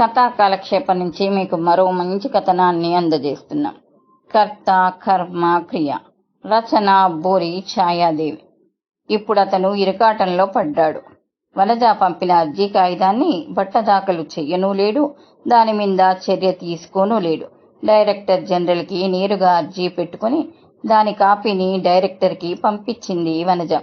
కథా కాలక్షేపం నుంచి మీకు మరో మంచి కథనాన్ని అందజేస్తున్నాం. కర్త కర్మ క్రియ. రచన బోరి ఛాయాదేవి. ఇప్పుడు అతను ఇరకాటంలో పడ్డాడు. వనజ పంపిన అర్జీ కాగితాన్ని బట్టదాఖలు చెయ్యనూ లేడు. దాని మీద చర్య తీసుకోనూ లేడు. డైరెక్టర్ జనరల్కి నేరుగా అర్జీ పెట్టుకుని దాని కాపీని డైరెక్టర్కి పంపించింది వనజ.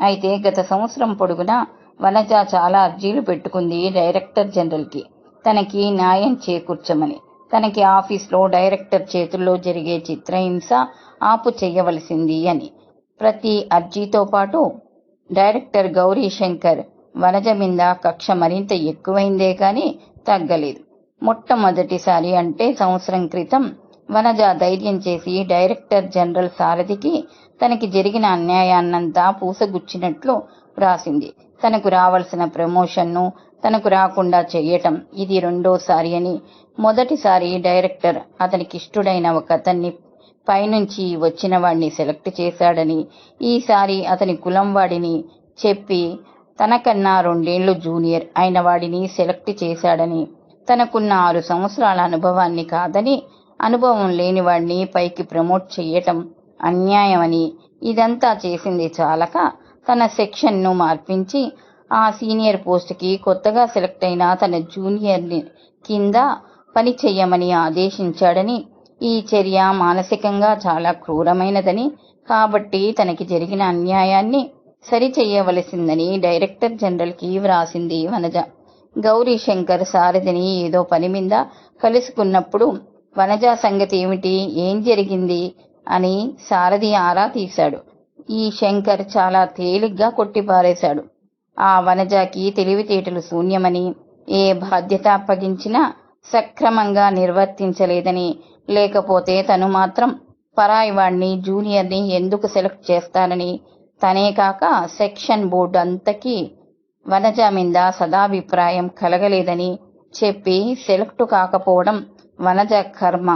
అయితే గత సంవత్సరం పొడుగునా వనజ చాలా అర్జీలు పెట్టుకుంది డైరెక్టర్ జనరల్కి. తనకి న్యాయం చేకూర్చమని. తనకి ఆఫీస్లో డైరెక్టర్ చేతుల్లో జరిగే చిత్రహింస ఆపు చేయవలసింది అని. ప్రతి అర్జీతో పాటు డైరెక్టర్ గౌరీ శంకర్ వనజ మీద కక్ష మరింత ఎక్కువైందే కానీ తగ్గలేదు. మొట్టమొదటిసారి అంటే సంవత్సరం క్రితం వనజ ధైర్యం చేసి డైరెక్టర్ జనరల్ సారథికి తనకి జరిగిన అన్యాయాన్నంతా పూసగుచ్చినట్లు వ్రాసింది తనకు రావాల్సిన ప్రమోషన్ను తనకు రాకుండా చెయ్యటం ఇది రెండోసారి అని మొదటిసారి డైరెక్టర్ అతనికి ఇష్టుడైన ఒక అతన్ని పైనుంచి వచ్చిన వాడిని సెలెక్ట్ చేశాడని ఈసారి అతని కులం వాడిని చెప్పి తనకన్నా రెండేళ్ళు జూనియర్ అయిన వాడిని సెలెక్ట్ చేశాడని తనకున్న ఆరు సంవత్సరాల అనుభవాన్ని కాదని అనుభవం లేని వాడిని పైకి ప్రమోట్ చేయటం అన్యాయమని ఇదంతా చేసింది చాలక తన సెక్షన్ను మార్పించి ఆ సీనియర్ పోస్ట్కి కొత్తగా సెలెక్ట్ అయిన తన జూనియర్ని కింద పని చెయ్యమని ఆదేశించాడని ఈ చర్య మానసికంగా చాలా క్రూరమైనదని కాబట్టి తనకి జరిగిన అన్యాయాన్ని సరిచెయ్యవలసిందని డైరెక్టర్ జనరల్కి వ్రాసింది వనజ. గౌరీ శంకర్ సారథిని ఏదో పని మీద కలుసుకున్నప్పుడు వనజ సంగతి ఏమిటి? ఏం జరిగింది? అని సారథి ఆరా తీశాడు. ఈ శంకర్ చాలా తేలిగ్గా కొట్టిపారేశాడు. ఆ వనజాకి తెలివితేటలు శూన్యమని ఏ బాధ్యత అప్పగించినా సక్రమంగా నిర్వర్తించలేదని లేకపోతే తను మాత్రం పరాయివాణ్ణి జూనియర్ని ఎందుకు సెలెక్ట్ చేస్తానని తనే కాక సెక్షన్ బోర్డు అంతకీ వనజ మీద సదాభిప్రాయం కలగలేదని చెప్పి సెలెక్ట్ కాకపోవడం వనజ కర్మ.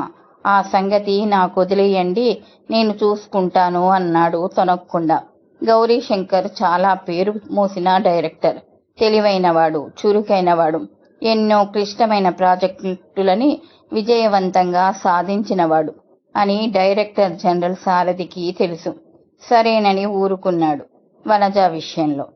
ఆ సంగతి నాకు వదిలేయండి నేను చూసుకుంటాను అన్నాడు తొనక్కుండా. గౌరీ శంకర్ చాలా పేరు మోసిన డైరెక్టర్. తెలివైనవాడు చురుకైనవాడు ఎన్నో క్లిష్టమైన ప్రాజెక్టులని విజయవంతంగా సాధించినవాడు అని డైరెక్టర్ జనరల్ సారథికి తెలుసు. సరేనని ఊరుకున్నాడు వనజ విషయంలో.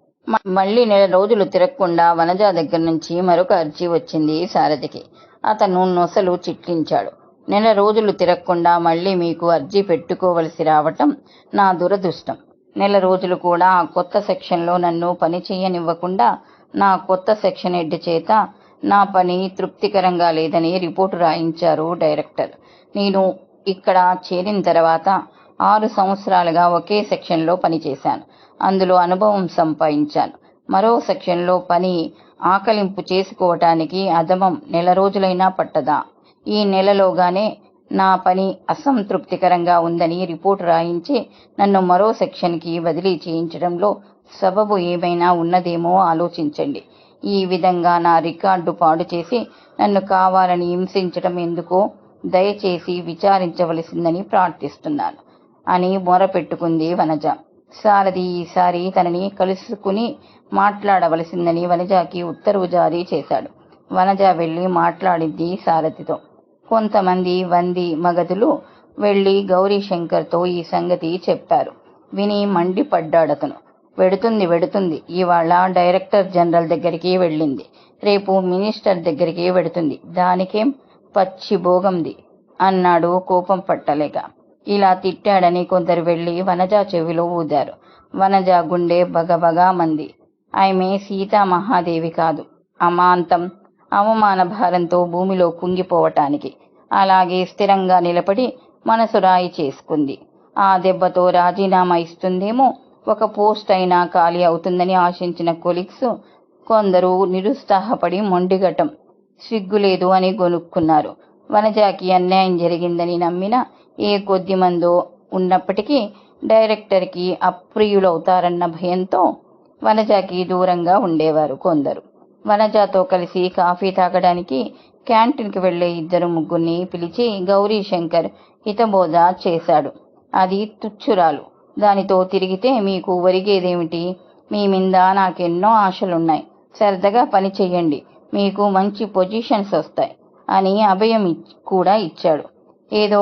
మళ్ళీ నెల రోజులు తిరగకుండా వనజ దగ్గర నుంచి మరొక అర్జీ వచ్చింది సారథికి. అతను నొసలు చిట్లించాడు. నెల రోజులు తిరగకుండా మళ్ళీ మీకు అర్జీ పెట్టుకోవలసి రావటం నా దురదృష్టం. నెల రోజులు కూడా ఆ కొత్త సెక్షన్లో నన్ను పని చేయనివ్వకుండా నా కొత్త సెక్షన్ హెడ్ చేత నా పని తృప్తికరంగా లేదని రిపోర్టు రాయించారు డైరెక్టర్. నేను ఇక్కడ చేరిన తర్వాత ఆరు సంవత్సరాలుగా ఒకే సెక్షన్లో పనిచేశాను అందులో అనుభవం సంపాదించాను. మరో సెక్షన్లో పని ఆకలింపు చేసుకోవటానికి అదమం నెల రోజులైనా పట్టదా? ఈ నెలలోగానే నా పని అసంతృప్తికరంగా ఉందని రిపోర్టు రాయించి నన్ను మరో సెక్షన్కి బదిలీ చేయించడంలో సబబు ఏమైనా ఉన్నదేమో ఆలోచించండి. ఈ విధంగా నా రికార్డు పాడు చేసి నన్ను కావాలని హింసించడం ఎందుకో దయచేసి విచారించవలసిందని ప్రార్థిస్తున్నాను. అని మొరపెట్టుకుంది వనజ. సారథి ఈసారి తనని కలుసుకుని మాట్లాడవలసిందని వనజకి ఉత్తర్వు జారీ చేశాడు. వనజ వెళ్ళి మాట్లాడింది సారథితో. కొంతమంది వంది మగధులు వెళ్ళి గౌరీ శంకర్తో ఈ సంగతి చెప్పారు విని మండిపడ్డాడతను. వెడుతుంది వెడుతుంది. ఇవాళ డైరెక్టర్ జనరల్ దగ్గరికి వెళ్ళింది. రేపు మినిస్టర్ దగ్గరికి వెడుతుంది. దానికేం పచ్చి భోగంది? అన్నాడు కోపం పట్టలేక. ఇలా తిట్టాడని కొందరు వెళ్ళి వనజ చెవిలో ఊదారు. వనజ గుండె బగబగా మంది. ఆమె సీతామహాదేవి కాదు. అమాంతం అవమాన భారంతో భూమిలో కుంగిపోవటానికి. అలాగే స్థిరంగా నిలబడి మనసు రాయి చేసుకుంది. ఆ దెబ్బతో రాజీనామా ఇస్తుందేమో ఒక పోస్ట్ అయినా ఖాళీ అవుతుందని ఆశించిన కొలిక్స్ కొందరు నిరుత్సాహపడి మొండిగటం సిగ్గులేదు అని గొనుక్కున్నారు. వనజాకి అన్యాయం జరిగిందని నమ్మిన ఏ కొద్ది మందో ఉన్నప్పటికీ డైరెక్టర్కి అప్రియులవుతారన్న భయంతో వనజాకి దూరంగా ఉండేవారు కొందరు. వనజాతో కలిసి కాఫీ తాగడానికి క్యాంటీన్కి వెళ్ళే ఇద్దరు ముగ్గురిని పిలిచి గౌరీ శంకర్ హితబోధ చేశాడు. అది తుచ్చురాలు. దానితో తిరిగితే మీకు ఒరిగేదేమిటి? మీ మీద నాకెన్నో ఆశలున్నాయి. సరదాగా పని చెయ్యండి. మీకు మంచి పొజిషన్స్ వస్తాయి అని అభయం కూడా ఇచ్చాడు. ఏదో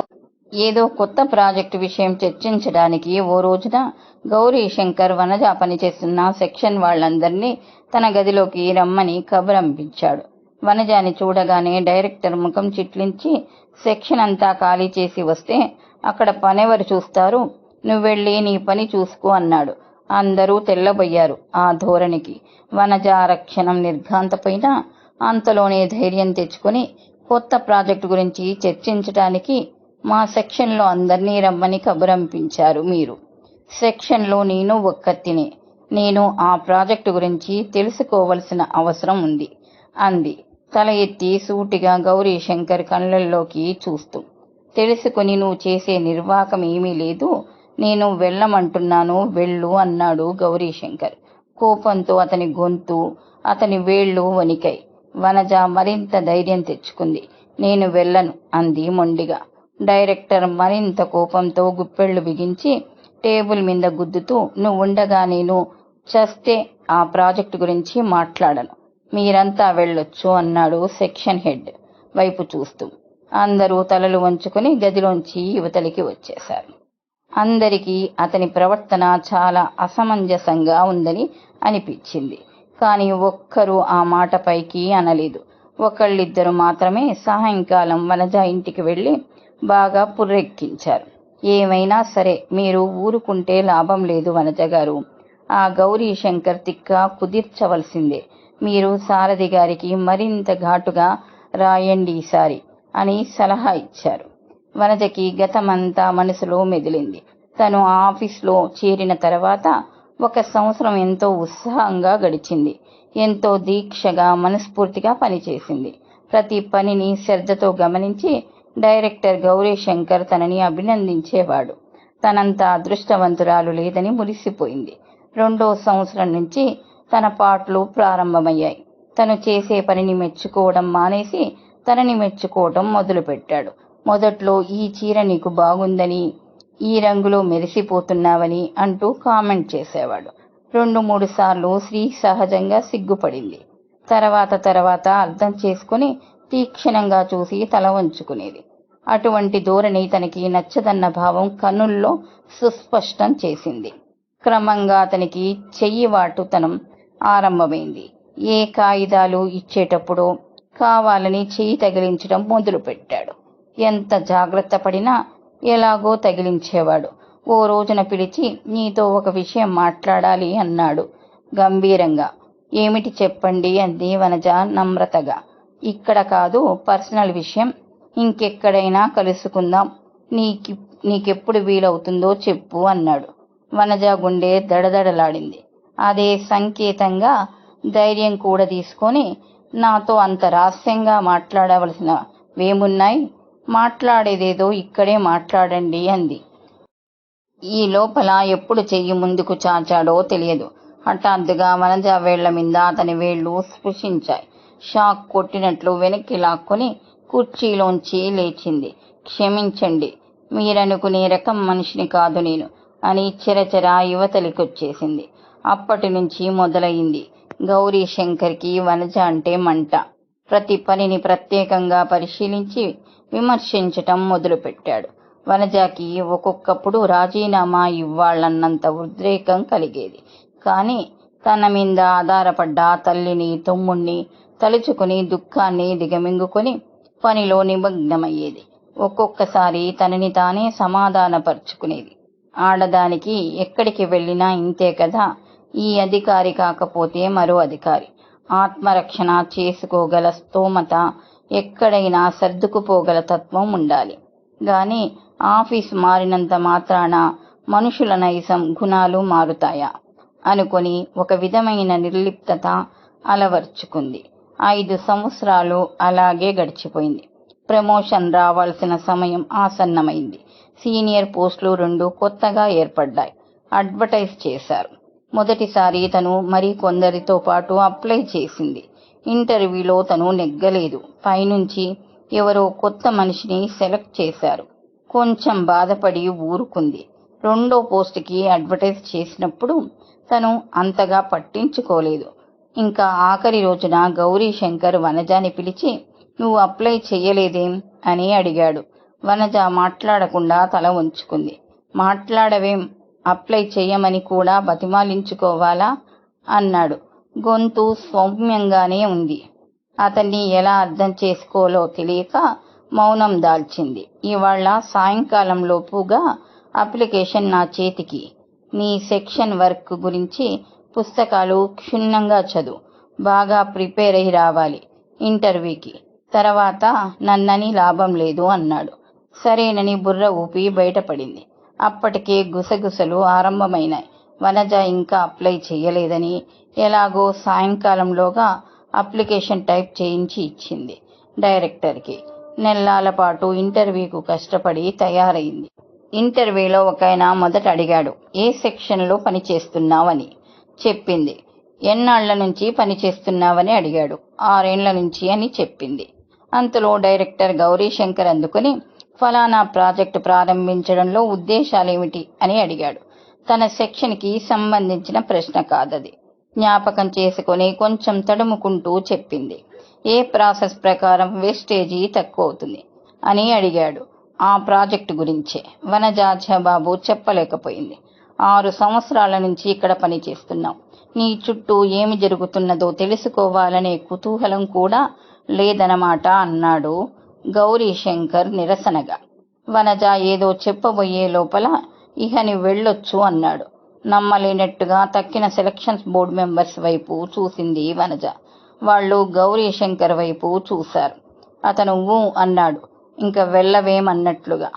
ఏదో కొత్త ప్రాజెక్టు విషయం చర్చించడానికి ఓ రోజున గౌరీ శంకర్ వనజ పనిచేస్తున్న సెక్షన్ వాళ్ళందరినీ తన గదిలోకి రమ్మని కబురంపించాడు. వనజాని చూడగానే డైరెక్టర్ ముఖం చిట్లించి సెక్షన్ అంతా ఖాళీ చేసి వస్తే అక్కడ పనెవరు చూస్తారు? నువ్వెళ్ళి నీ పని చూసుకో అన్నాడు. అందరూ తెల్లబోయారు ఆ ధోరణికి. వనజ రక్షణం నిర్ఘాంతపైన అంతలోనే ధైర్యం తెచ్చుకొని కొత్త ప్రాజెక్టు గురించి చర్చించడానికి మా సెక్షన్లో అందరినీ రమ్మని కబురంపించారు మీరు. సెక్షన్లో నేను ఒక్కత్తిని నేను ఆ ప్రాజెక్టు గురించి తెలుసుకోవలసిన అవసరం ఉంది అంది. తల ఎత్తి సూటిగా గౌరీ శంకర్ కళ్ళల్లోకి చూస్తూ. తెలుసుకుని నువ్వు చేసే నిర్వాకం ఏమీ లేదు. నేను వెళ్ళమంటున్నాను వెళ్ళు అన్నాడు గౌరీ శంకర్ కోపంతో అతని గొంతు అతని వేళ్ళు వణికాయి. వనజ మరింత ధైర్యం తెచ్చుకుంది. నేను వెళ్ళను అంది మొండిగా. డైరెక్టర్ మరింత కోపంతో గుప్పెళ్ళు బిగించి టేబుల్ మీద గుద్దుతూ నువ్వుండగా నేను చస్తే ఆ ప్రాజెక్టు గురించి మాట్లాడను. మీరంతా వెళ్ళొచ్చు అన్నాడు సెక్షన్ హెడ్ వైపు చూస్తూ. అందరూ తలలు వంచుకుని గదిలోంచి యువతలికి వచ్చేశారు. అందరికీ అతని ప్రవర్తన చాలా అసమంజసంగా ఉందని అనిపించింది. కానీ ఒక్కరూ ఆ మాట పైకి అనలేదు. ఒకళ్ళిద్దరు మాత్రమే సాయంకాలం వనజ ఇంటికి వెళ్ళి బాగా పుర్రెక్కించారు. ఏమైనా సరే మీరు ఊరుకుంటే లాభం లేదు వనజ గారు. ఆ గౌరీ శంకర్ తిక్క కుదిర్చవలసిందే. మీరు సారథి గారికి మరింత ఘాటుగా రాయండి ఈసారి అని సలహా ఇచ్చారు. వనజకి గతమంతా మనసులో మెదిలింది. తను ఆఫీస్లో చేరిన తర్వాత ఒక సంవత్సరం ఎంతో ఉత్సాహంగా గడిచింది. ఎంతో దీక్షగా మనస్ఫూర్తిగా పనిచేసింది. ప్రతి పనిని శ్రద్ధతో గమనించి డైరెక్టర్ గౌరీ శంకర్ తనని అభినందించేవాడు. తనంత అదృష్టవంతురాలు లేదని మురిసిపోయింది. రెండో సంవత్సరం నుంచి తన పాటలు ప్రారంభమయ్యాయి. తను చేసే పనిని మెచ్చుకోవడం మానేసి తనని మెచ్చుకోవడం మొదలుపెట్టాడు. మొదట్లో ఈ చీర నీకు బాగుందని ఈ రంగులో మెరిసిపోతున్నావని అంటూ కామెంట్ చేసేవాడు. రెండు మూడు సార్లు స్త్రీ సహజంగా సిగ్గుపడింది. తర్వాత తర్వాత అర్థం చేసుకుని తీక్షణంగా చూసి తల వంచుకునేది. అటువంటి ధోరణి తనకి నచ్చదన్న భావం కన్నుల్లో సుస్పష్టం చేసింది. క్రమంగా అతనికి చెయ్యి వాటుతనం ఆరంభమైంది. ఏ కాగితాలు ఇచ్చేటప్పుడు కావాలని చెయ్యి తగిలించడం మొదలుపెట్టాడు. ఎంత జాగ్రత్త పడినా ఎలాగో తగిలించేవాడు. ఓ రోజున పిలిచి నీతో ఒక విషయం మాట్లాడాలి అన్నాడు గంభీరంగా. ఏమిటి చెప్పండి అంది వనజ నమ్రతగా. ఇక్కడ కాదు పర్సనల్ విషయం. ఇంకెక్కడైనా కలుసుకుందాం. నీకి నీకెప్పుడు వీలవుతుందో చెప్పు అన్నాడు. వనజ గుండె దడదడలాడింది. అదే సంకేతంగా ధైర్యం కూడా తీసుకొని నాతో అంత రహస్యంగా మాట్లాడవలసిన వేమున్నాయి? మాట్లాడేదేదో ఇక్కడే మాట్లాడండి అంది. ఈ లోపల ఎప్పుడు చెయ్యి ముందుకు చాచాడో తెలియదు. హఠాత్తుగా వనజ వేళ్ళ మీద అతని వేళ్ళు స్పృశించాయి. షాక్ కొట్టినట్లు వెనక్కి లాక్కొని కుర్చీలోంచి లేచింది. క్షమించండి మీరనుకునే రకం మనిషిని కాదు నేను అని చిరచర యువతలికొచ్చేసింది. అప్పటి నుంచి మొదలయింది గౌరీ శంకర్కి వనజ అంటే మంట. ప్రతి పనిని ప్రత్యేకంగా పరిశీలించి విమర్శించటం మొదలుపెట్టాడు. వనజాకి ఒక్కొక్కప్పుడు రాజీనామా ఇవ్వాలన్నంత ఉద్రేకం కలిగేది. కానీ తన మీద ఆధారపడ్డ తల్లిని తమ్ముణ్ణి తలుచుకుని దుఃఖాన్ని దిగమింగుకొని పనిలో నిమగ్నమయ్యేది. ఒక్కొక్కసారి తనని తానే సమాధానపరుచుకునేది. ఆడదానికి ఎక్కడికి వెళ్ళినా ఇంతే కదా? ఈ అధికారి కాకపోతే మరో అధికారి. ఆత్మరక్షణ చేసుకోగల స్తోమత ఎక్కడైనా సర్దుకుపోగల తత్వం ఉండాలి. గాని ఆఫీస్ మారినంత మాత్రాన మనుషుల నైసం గుణాలు మారుతాయా? అనుకొని ఒక విధమైన నిర్లిప్తత అలవర్చుకుంది. ఐదు సంవత్సరాలు అలాగే గడిచిపోయింది. ప్రమోషన్ రావాల్సిన సమయం ఆసన్నమైంది. సీనియర్ పోస్టులు రెండు కొత్తగా ఏర్పడ్డాయి. అడ్వర్టైజ్ చేశారు. మొదటిసారి తను మరి కొందరితో పాటు అప్లై చేసింది. ఇంటర్వ్యూలో తను నెగ్గలేదు. పైనుంచి ఎవరో కొత్త మనిషిని సెలెక్ట్ చేశారు. కొంచెం బాధపడి ఊరుకుంది. రెండో పోస్టుకి అడ్వర్టైజ్ చేసినప్పుడు తను అంతగా పట్టించుకోలేదు. ఇంకా ఆఖరి రోజున గౌరీ శంకర్ వనజాని పిలిచి నువ్వు అప్లై చెయ్యలేదేం? అని అడిగాడు. వనజ మాట్లాడకుండా తల ఉంచుకుంది మాట్లాడవేం? అప్లై చెయ్యమని కూడా బతిమాలించుకోవాలా? అన్నాడు. గొంతు సౌమ్యంగానే ఉంది. అతన్ని ఎలా అర్థం చేసుకోవాలో తెలియక మౌనం దాల్చింది. ఇవాళ సాయంకాలం లోపుగా అప్లికేషన్ నా చేతికి. నీ సెక్షన్ వర్క్ గురించి పుస్తకాలు క్షుణ్ణంగా చదువు. బాగా ప్రిపేర్ అయి రావాలి. ఇంటర్వ్యూకి. తర్వాత నన్నని లాభం లేదు అన్నాడు. సరేనని బుర్ర ఊపి బయటపడింది. అప్పటికే గుసగుసలు ఆరంభమైనాయి. వనజ ఇంకా అప్లై చేయలేదని ఎలాగో సాయంకాలంలోగా అప్లికేషన్ టైప్ చేయించి ఇచ్చింది డైరెక్టర్కి. నెలల పాటు ఇంటర్వ్యూకు కష్టపడి తయారైంది. ఇంటర్వ్యూలో ఒక ఆయన మొదట అడిగాడు ఏ సెక్షన్లో పనిచేస్తున్నావని? చెప్పింది. ఎన్నాళ్ళ నుంచి పనిచేస్తున్నావని అడిగాడు. ఆరేండ్ల నుంచి అని చెప్పింది. అంతలో డైరెక్టర్ గౌరీ శంకర్ అందుకుని ఫలానా ప్రాజెక్టు ప్రారంభించడంలో ఉద్దేశాలేమిటి అని అడిగాడు. తన సెక్షన్కి సంబంధించిన ప్రశ్న కాదది. జ్ఞాపకం చేసుకుని కొంచెం తడుముకుంటూ చెప్పింది. ఏ ప్రాసెస్ ప్రకారం వేస్టేజీ తక్కువ అవుతుంది అని అడిగాడు. ఆ ప్రాజెక్టు గురించే. వనజాజాబాబు చెప్పలేకపోయింది. ఆరు సంవత్సరాల నుంచి ఇక్కడ పనిచేస్తున్నాం. నీ చుట్టూ ఏమి జరుగుతున్నదో తెలుసుకోవాలనే కుతూహలం కూడా లేదనమాట అన్నాడు గౌరీ శంకర్ నిరసనగా. వనజ ఏదో చెప్పబోయే లోపల ఇహని వెళ్ళొచ్చు అన్నాడు. నమ్మలేనట్టుగా తక్కిన సెలక్షన్స్ బోర్డు మెంబర్స్ వైపు చూసింది వనజ. వాళ్ళు గౌరీ శంకర్ వైపు చూశారు. అతను ఊ అన్నాడు. ఇంకా వెళ్ళవేమన్నట్లుగా.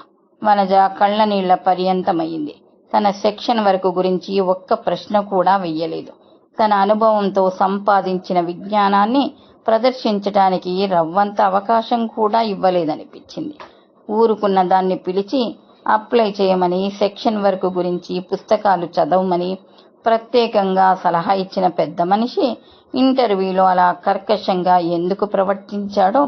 వనజ కళ్ళ నీళ్ళ పర్యంతమైంది తన సెక్షన్ వరకు గురించి ఒక్క ప్రశ్న కూడా వెయ్యలేదు. తన అనుభవంతో సంపాదించిన విజ్ఞానాన్ని ప్రదర్శించటానికి రవ్వంత అవకాశం కూడా ఇవ్వలేదనిపించింది. ఊరుకున్న దాన్ని పిలిచి అప్లై చేయమని సెక్షన్ వర్క్ గురించి పుస్తకాలు చదవమని ప్రత్యేకంగా సలహా ఇచ్చిన పెద్ద మనిషి ఇంటర్వ్యూలో అలా కర్కశంగా ఎందుకు ప్రవర్తించాడో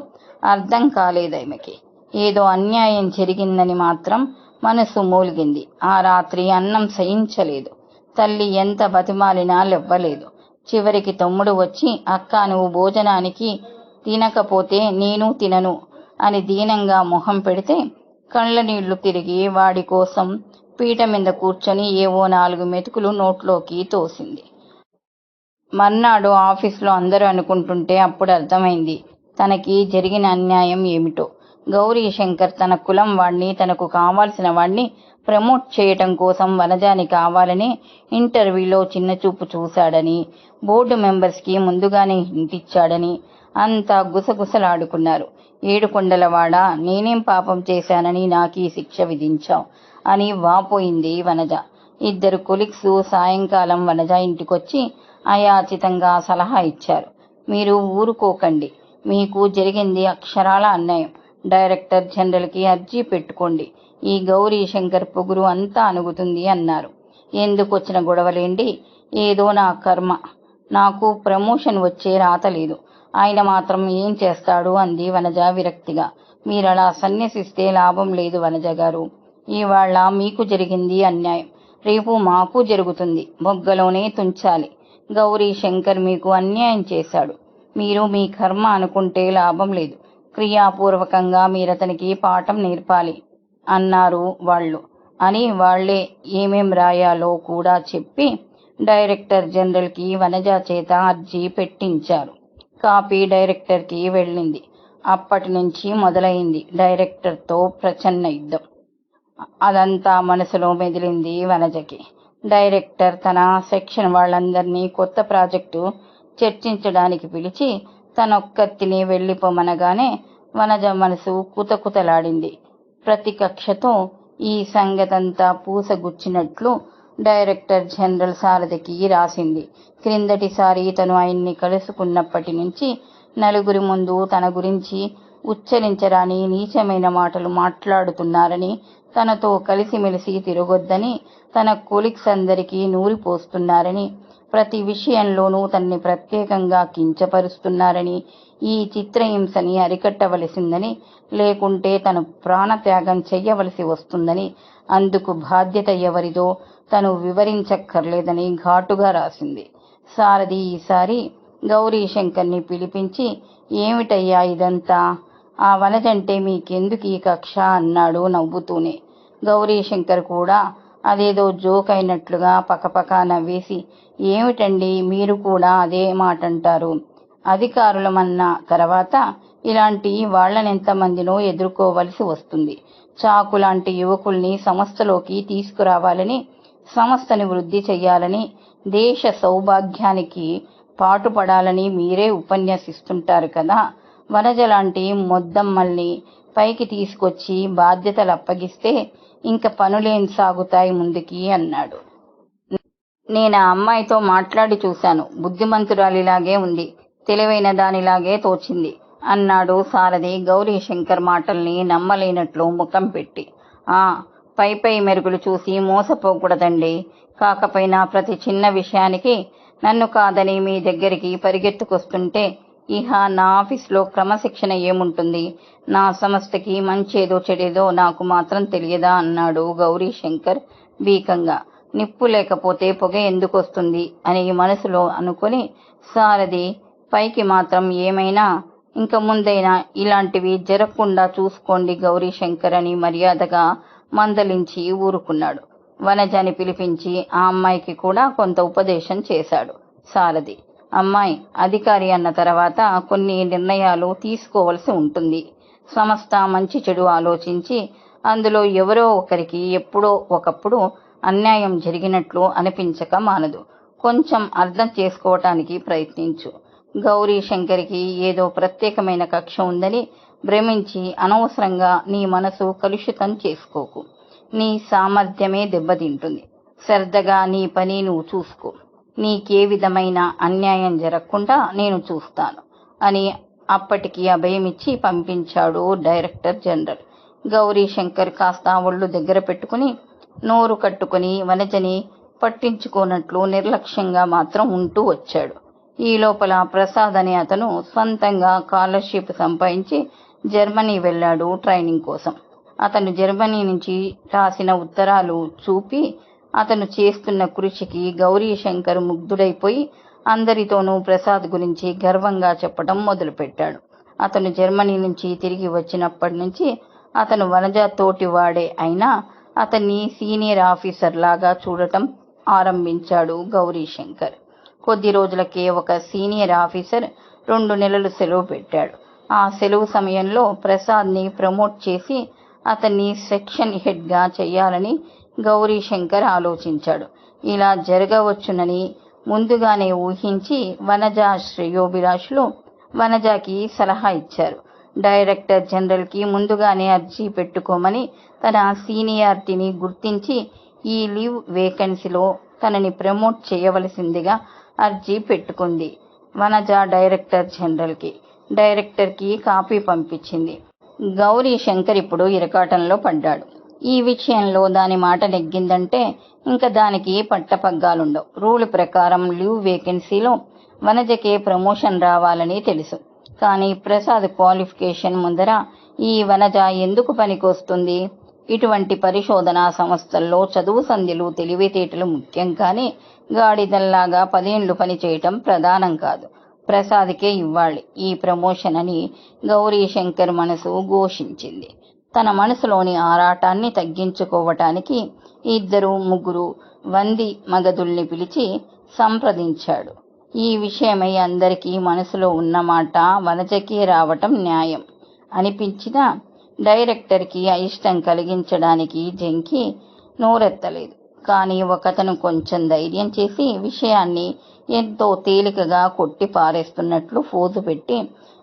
అర్థం కాలేదామెకి. ఏదో అన్యాయం జరిగిందని మాత్రం మనసు మూలిగింది. ఆ రాత్రి అన్నం సహించలేదు. తల్లి ఎంత బతిమాలినా లెవ్వలేదు. చివరికి తమ్ముడు వచ్చి అక్క నువ్వు భోజనానికి తినకపోతే నేను తినను అని దీనంగా మొహం పెడితే కళ్ళ నీళ్ళు తిరిగి వాడి కోసం పీట మీద కూర్చొని ఏవో నాలుగు మెతుకులు నోట్లోకి తోసింది. మర్నాడు ఆఫీస్లో అందరూ అనుకుంటుంటే అప్పుడు అర్థమైంది తనకి జరిగిన అన్యాయం ఏమిటో. గౌరీ శంకర్ తన కులం వాణ్ణి తనకు కావాల్సిన వాణ్ణి ప్రమోట్ చేయటం కోసం వనజాని కావాలని ఇంటర్వ్యూలో చిన్నచూపు చూశాడని బోర్డు మెంబర్స్కి ముందుగానే ఇంటిచ్చాడని అంతా గుసగుసలాడుకున్నారు. ఏడుకొండలవాడ నేనేం పాపం చేశానని నాకీ శిక్ష విధించావు అని వాపోయింది వనజ. ఇద్దరు కొలిక్స్ సాయంకాలం వనజ ఇంటికొచ్చి అయాచితంగా సలహా ఇచ్చారు. మీరు ఊరుకోకండి మీకు జరిగింది అక్షరాల అన్యాయం. డైరెక్టర్ జనరల్కి అర్జీ పెట్టుకోండి. ఈ గౌరీ శంకర్ పొగురు అంతా అనుగుతుంది అన్నారు. ఎందుకు వచ్చిన గొడవలేండి ఏదో నా కర్మ. నాకు ప్రమోషన్ వచ్చే రాత లేదు. ఆయన మాత్రం ఏం చేస్తాడు అంది వనజ విరక్తిగా. మీరలా సన్యసిస్తే లాభం లేదు వనజ గారు. ఇవాళ మీకు జరిగింది అన్యాయం. రేపు మాకు జరుగుతుంది. బొగ్గలోనే తుంచాలి. గౌరీ శంకర్ మీకు అన్యాయం చేశాడు. మీరు మీ కర్మ అనుకుంటే లాభం లేదు. క్రియాపూర్వకంగా మీరతనికి పాఠం నేర్పాలి అన్నారు వాళ్ళు. అని వాళ్ళే ఏమేం రాయాలో కూడా చెప్పి డైరెక్టర్ జనరల్కి వనజ చేత అర్జీ పెట్టించారు. కాపీ డైరెక్టర్కి వెళ్ళింది. అప్పటి నుంచి మొదలైంది డైరెక్టర్తో ప్రచన్న యుద్ధం. అదంతా మనసులో మెదిలింది వనజకి. డైరెక్టర్ తన సెక్షన్ వాళ్ళందరినీ కొత్త ప్రాజెక్టు చర్చించడానికి పిలిచి తనొక్కతిని వెళ్ళిపోమనగానే వనజ మనసు కుతకుతలాడింది. ప్రతి కక్షతో ఈ సంగతంతా పూసగుచ్చినట్లు డైరెక్టర్ జనరల్ సారథికి రాసింది. క్రిందటిసారి తను ఆయన్ని కలుసుకున్నప్పటి నుంచి నలుగురి ముందు తన గురించి ఉచ్చరించరాని నీచమైన మాటలు మాట్లాడుతున్నారని తనతో కలిసిమెలిసి తిరగొద్దని తన కొలిక్స్ అందరికీ నూరిపోస్తున్నారని ప్రతి విషయంలోనూ తనని ప్రత్యేకంగా కించపరుస్తున్నారని ఈ చిత్రహింసని అరికట్టవలసిందని లేకుంటే తను ప్రాణత్యాగం చెయ్యవలసి వస్తుందని అందుకు బాధ్యత ఎవరిదో తను వివరించక్కర్లేదని ఘాటుగా రాసింది. సారథి ఈసారి గౌరీ శంకర్ని పిలిపించి ఏమిటయ్యా ఇదంతా? ఆ వనజంటే మీకెందుకు ఈ కక్ష? అన్నాడు నవ్వుతూనే. గౌరీ శంకర్ కూడా అదేదో జోక్ అయినట్లుగా పకపక నవ్వేసి ఏమిటండి మీరు కూడా అదే మాట అంటారు అధికారులమన్న తర్వాత ఇలాంటి వాళ్ళనెంతమందినో ఎదుర్కోవలసి వస్తుంది. చాకు లాంటి యువకుల్ని సంస్థలోకి తీసుకురావాలని సంస్థని వృద్ధి చెయ్యాలని దేశ సౌభాగ్యానికి పాటుపడాలని మీరే ఉపన్యసిస్తుంటారు కదా? వనజ లాంటి మొద్దమ్మల్ని పైకి తీసుకొచ్చి బాధ్యతలు అప్పగిస్తే ఇంక పనులేం సాగుతాయి ముందుకి అన్నాడు. నేను ఆ అమ్మాయితో మాట్లాడి చూశాను. బుద్ధిమంతురాలిలాగే ఉంది. తెలివైన దానిలాగే తోచింది అన్నాడు సారథి. గౌరీ శంకర్ మాటల్ని నమ్మలేనట్లు ముఖం పెట్టి. ఆ పై పై మెరుగులు చూసి మోసపోకూడదండి. కాకపోయినా ప్రతి చిన్న విషయానికి నన్ను కాదని మీ దగ్గరికి పరిగెత్తుకొస్తుంటే ఇహ నా ఆఫీస్లో క్రమశిక్షణ ఏముంటుంది? నా సంస్థకి మంచేదో చెడేదో నాకు మాత్రం తెలియదా? అన్నాడు గౌరీ శంకర్ వీకంగా నిప్పు లేకపోతే పొగ ఎందుకు వస్తుంది అని మనసులో అనుకుని సారథి పైకి మాత్రం ఏమైనా ఇంక ముందైనా ఇలాంటివి జరగకుండా చూసుకోండి గౌరీ శంకర్ అని మర్యాదగా మందలించి ఊరుకున్నాడు. వనజాని పిలిపించి ఆ అమ్మాయికి కూడా కొంత ఉపదేశం చేశాడు సారథి అమ్మాయి అధికారి అన్న తర్వాత కొన్ని నిర్ణయాలు తీసుకోవలసి ఉంటుంది. సంస్థ మంచి చెడు ఆలోచించి అందులో ఎవరో ఒకరికి ఎప్పుడో ఒకప్పుడు అన్యాయం జరిగినట్లు అనిపించక మానదు. కొంచెం అర్థం చేసుకోవటానికి ప్రయత్నించు. గౌరీ శంకర్కి ఏదో ప్రత్యేకమైన కక్ష ఉందని భ్రమించి అనవసరంగా నీ మనసు కలుషితం చేసుకోకు. నీ సామర్థ్యమే దెబ్బతింటుంది. శ్రద్ధగా నీ పని నువ్వు చూసుకో. నీకే విధమైన అన్యాయం జరగకుండా నేను చూస్తాను అని అప్పటికి అభయమిచ్చి పంపించాడు డైరెక్టర్ జనరల్. గౌరీ శంకర్ కాస్త ఒళ్ళు దగ్గర పెట్టుకుని నోరు కట్టుకుని వనజని పట్టించుకోనట్లు నిర్లక్ష్యంగా మాత్రం ఉంటూ వచ్చాడు. ఈ లోపల ప్రసాద్ అనే అతను స్వంతంగా స్కాలర్షిప్ సంపాదించి జర్మనీ వెళ్ళాడు ట్రైనింగ్ కోసం. అతను జర్మనీ నుంచి రాసిన ఉత్తరాలు చూపి అతను చేస్తున్న కృషికి గౌరీ శంకర్ ముగ్ధుడైపోయి అందరితోనూ ప్రసాద్ గురించి గర్వంగా చెప్పడం మొదలుపెట్టాడు. అతను జర్మనీ నుంచి తిరిగి వచ్చినప్పటి నుంచి అతను వనజ తోటివాడే అయినా అతన్ని సీనియర్ ఆఫీసర్ లాగా చూడటం ఆరంభించాడు గౌరీ శంకర్. కొద్ది రోజులకే ఒక సీనియర్ ఆఫీసర్ రెండు నెలలు సెలవు పెట్టాడు. ఆ సెలవు సమయంలో ప్రసాద్ని ప్రమోట్ చేసి అతన్ని సెక్షన్ హెడ్గా చేయాలని గౌరీ శంకర్ ఆలోచించాడు. ఇలా జరగవచ్చునని ముందుగానే ఊహించి వనజ శ్రేయోభిలాషులు వనజకి సలహా ఇచ్చారు. డైరెక్టర్ జనరల్కి ముందుగానే అర్జీ పెట్టుకోమని తన సీనియారిటీని గుర్తించి ఈ లీవ్ వేకెన్సీలో తనని ప్రమోట్ చేయవలసిందిగా అర్జీ పెట్టుకుంది వనజ డైరెక్టర్ జనరల్కి. డైరెక్టర్కి కాపీ పంపించింది. గౌరీ శంకర్ ఇప్పుడు ఇరకాటంలో పడ్డాడు. ఈ విషయంలో దాని మాట నెగ్గిందంటే ఇంకా దానికి పట్టపగ్గాలుండవు. రూల్ ప్రకారం లీవ్ వేకెన్సీలో వనజకే ప్రమోషన్ రావాలని తెలుసు. కానీ ప్రసాద్ క్వాలిఫికేషన్ ముందర ఈ వనజ ఎందుకు పనికొస్తుంది? ఇటువంటి పరిశోధనా సంస్థల్లో చదువు సంధ్యలు తెలివితేటలు ముఖ్యం కానీ గాడిదల్లాగా పదేండ్లు పనిచేయటం ప్రధానం కాదు. ప్రసాద్కే ఇవ్వాలి ఈ ప్రమోషన్ అని గౌరీ శంకర్ మనసు ఘోషించింది. తన మనసులోని ఆరాటాన్ని తగ్గించుకోవటానికి ఇద్దరు ముగ్గురు వంది మగదుల్ని పిలిచి సంప్రదించాడు. ఈ విషయమై అందరికీ మనసులో ఉన్నమాట వనజకి రావటం న్యాయం అనిపించిన డైరెక్టర్కి అయిష్టం కలిగించడానికి జంకి నోరెత్తలేదు. కానీ ఒకతను కొంచెం ధైర్యం చేసి విషయాన్ని ఎంతో తేలికగా కొట్టి పారేస్తున్నట్లు ఫోజు పెట్టి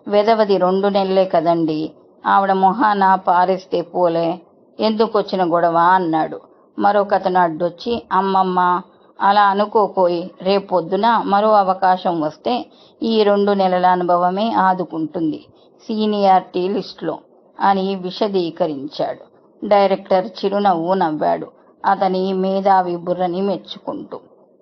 వెదవది రెండు నెలలే కదండి ఆవిడ మొహాన పారేస్తే పోలే ఎందుకొచ్చిన గొడవ అన్నాడు. మరొకతను అడ్డొచ్చి అమ్మమ్మ అలా అనుకోపోయి రేపొద్దున మరో అవకాశం వస్తే ఈ రెండు నెలల అనుభవమే ఆదుకుంటుంది సీనియారిటీ లిస్టులో అని విశదీకరించాడు. డైరెక్టర్ చిరునవ్వు నవ్వాడు. అతని మేధావి బుర్రని మెచ్చుకుంటూ.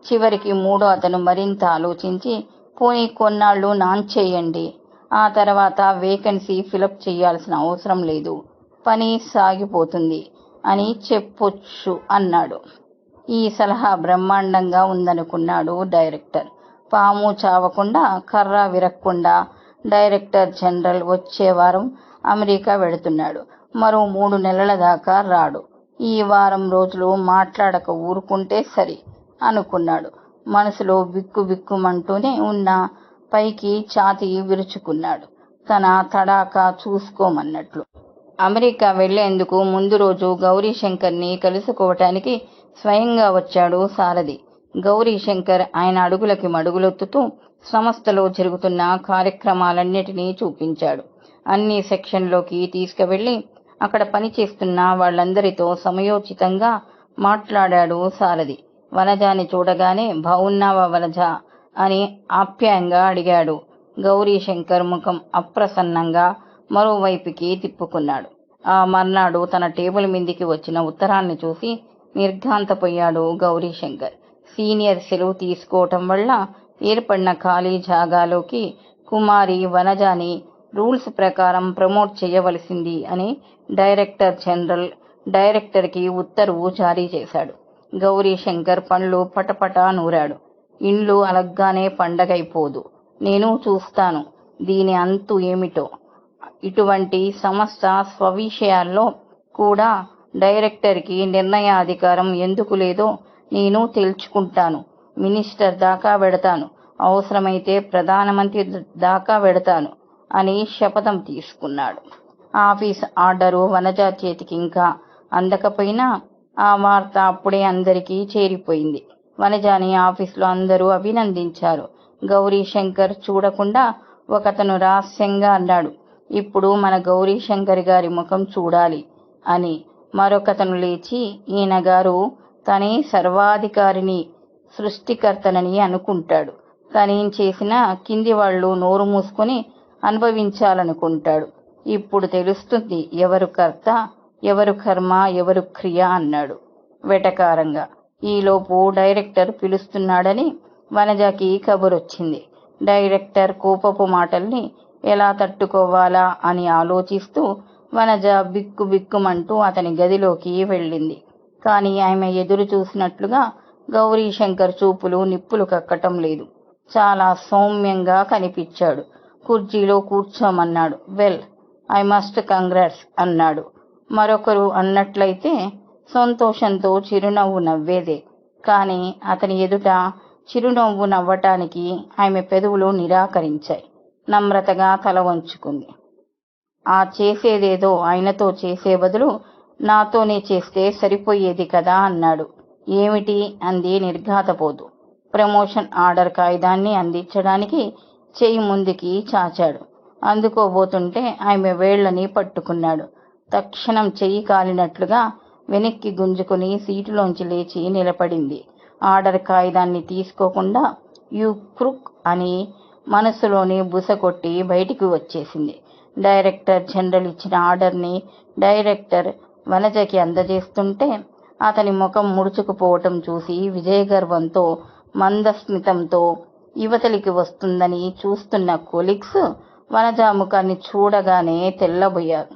చివరికి మూడో అతను మరింత ఆలోచించి పోనీ కొన్నాళ్ళు నాన్ చేయండి ఆ తర్వాత వేకెన్సీ ఫిలప్ చేయాల్సిన అవసరం లేదు. పని సాగిపోతుంది అని చెప్పొచ్చు అన్నాడు. ఈ సలహా బ్రహ్మాండంగా ఉందనుకున్నాడు డైరెక్టర్. పాము చావకుండా కర్ర విరక్కుండా డైరెక్టర్ జనరల్ వచ్చే వారం అమెరికా వెడుతున్నాడు మరో మూడు నెలల దాకా రాడు. ఈ వారం రోజులు మాట్లాడక ఊరుకుంటే సరి అనుకున్నాడు. మనసులో బిక్కు బిక్కుమంటూనే ఉన్న పైకి ఛాతీ విరుచుకున్నాడు. తన తడాక చూసుకోమన్నట్లు. అమెరికా వెళ్ళేందుకు ముందు రోజు గౌరీశంకర్ని కలుసుకోవటానికి స్వయంగా వచ్చాడు సారథి. గౌరీశంకర్ ఆయన అడుగులకి మడుగులొత్తుతూ సంస్థలో జరుగుతున్న కార్యక్రమాలన్నిటినీ చూపించాడు. అన్ని సెక్షన్లోకి తీసుకువెళ్ళి అక్కడ పనిచేస్తున్న వాళ్ళందరితో సమయోచితంగా మాట్లాడాడు సారథి. వనజాని చూడగానే బావున్నావా వనజ? అని ఆప్యాయంగా అడిగాడు. గౌరీశంకర్ ముఖం అప్రసన్నంగా మరోవైపుకి తిప్పుకున్నాడు. ఆ మర్నాడు తన టేబుల్ మీదికి వచ్చిన ఉత్తరాన్ని చూసి నిర్ఘాంతపోయాడు గౌరీశంకర్ సీనియర్ సెలవు తీసుకోవటం వల్ల ఏర్పడిన ఖాళీ జాగాలోకి కుమారి వనజాని రూల్స్ ప్రకారం ప్రమోట్ చేయవలసింది అని డైరెక్టర్ జనరల్ డైరెక్టర్కి ఉత్తర్వు జారీ చేశాడు. గౌరీశంకర్ పండ్లు పటపటా నూరాడు. ఇండ్లు అలగ్గానే పండగైపోదు. నేను చూస్తాను దీని అంతు ఏమిటో. ఇటువంటి సంస్థ స్వవిషయాల్లో కూడా డైరెక్టర్కి నిర్ణయాధికారం ఎందుకు లేదో నేను తెలుసుకుంటాను. మినిస్టర్ దాకా పెడతాను అవసరమైతే ప్రధానమంత్రి దాకా పెడతాను అని శపథం తీసుకున్నాడు. ఆఫీస్ ఆర్డరు వనజ చేతికి ఇంకా అందకపోయినా ఆ వార్త అప్పుడే అందరికీ చేరిపోయింది. వనజాని ఆఫీసులో అందరూ అభినందించారు. గౌరీ శంకర్ చూడకుండా ఒకతను రహస్యంగా అన్నాడు ఇప్పుడు మన గౌరీ శంకర్ గారి ముఖం చూడాలి అని. మరొకతను లేచి ఈయన గారు తనే సర్వాధికారిని సృష్టికర్తనని అనుకుంటాడు. తనేం చేసినా కింది వాళ్ళు నోరు మూసుకొని అనుభవించాలనుకుంటాడు. ఇప్పుడు తెలుస్తుంది ఎవరు కర్త ఎవరు కర్మ ఎవరు క్రియ అన్నాడు. వెటకారంగా ఈలోపు డైరెక్టర్ పిలుస్తున్నాడని వనజకి కబురొచ్చింది. డైరెక్టర్ కోపపు మాటల్ని ఎలా తట్టుకోవాలా అని ఆలోచిస్తూ వనజ బిక్కు బిక్కుమంటూ అతని గదిలోకి వెళ్ళింది. కానీ ఆమె ఎదురు చూసినట్లుగా గౌరీ శంకర్ చూపులు నిప్పులు కక్కటం లేదు. చాలా సౌమ్యంగా కనిపించాడు. కుర్చీలో కూర్చోమన్నాడు. వెల్ ఐ మస్ట్ కంగ్రాట్స్ అన్నాడు. మరొకరు అన్నట్లయితే సంతోషంతో చిరునవ్వు నవ్వేదే. కానీ అతని ఎదుట చిరునవ్వు నవ్వటానికి ఆమె పెదవులు నిరాకరించాయి. నమ్రతగా తల వంచుకుంది. ఆ చేసేదేదో ఆయనతో చేసే బదులు నాతోనే చేస్తే సరిపోయేది కదా అన్నాడు. ఏమిటి? అంది నిర్ఘాతపోతూ. ప్రమోషన్ ఆర్డర్ కాగితాన్ని అందించడానికి చెయ్యి ముందుకి చాచాడు. అందుకోబోతుంటే ఆమె వేళ్ళని పట్టుకున్నాడు. తక్షణం చెయ్యి కాలినట్లుగా వెనక్కి గుంజుకుని సీటులోంచి లేచి నిలబడింది. ఆర్డర్ కాగితాన్ని తీసుకోకుండా యు క్రుక్ అని మనసులోని బుస కొట్టి బయటికి వచ్చేసింది. డైరెక్టర్ జనరల్ ఇచ్చిన ఆర్డర్ని డైరెక్టర్ వనజకి అందజేస్తుంటే అతని ముఖం ముడుచుకుపోవటం చూసి విజయగర్వంతో మందస్మితంతో యువతలికి వస్తుందని చూస్తున్న కొలిక్స్ వనజ ముఖాన్ని చూడగానే తెల్లబోయారు.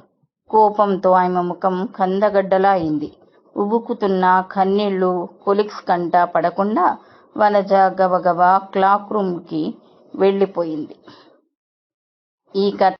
కోపంతో ఆమె ముఖం కందగడ్డలా అయింది ఉబుకుతున్న కన్నీళ్ళు కొలిక్స్ కంట పడకుండా వనజ గబగబా క్లాక్ రూమ్కి వెళ్ళిపోయింది. ఈ కథ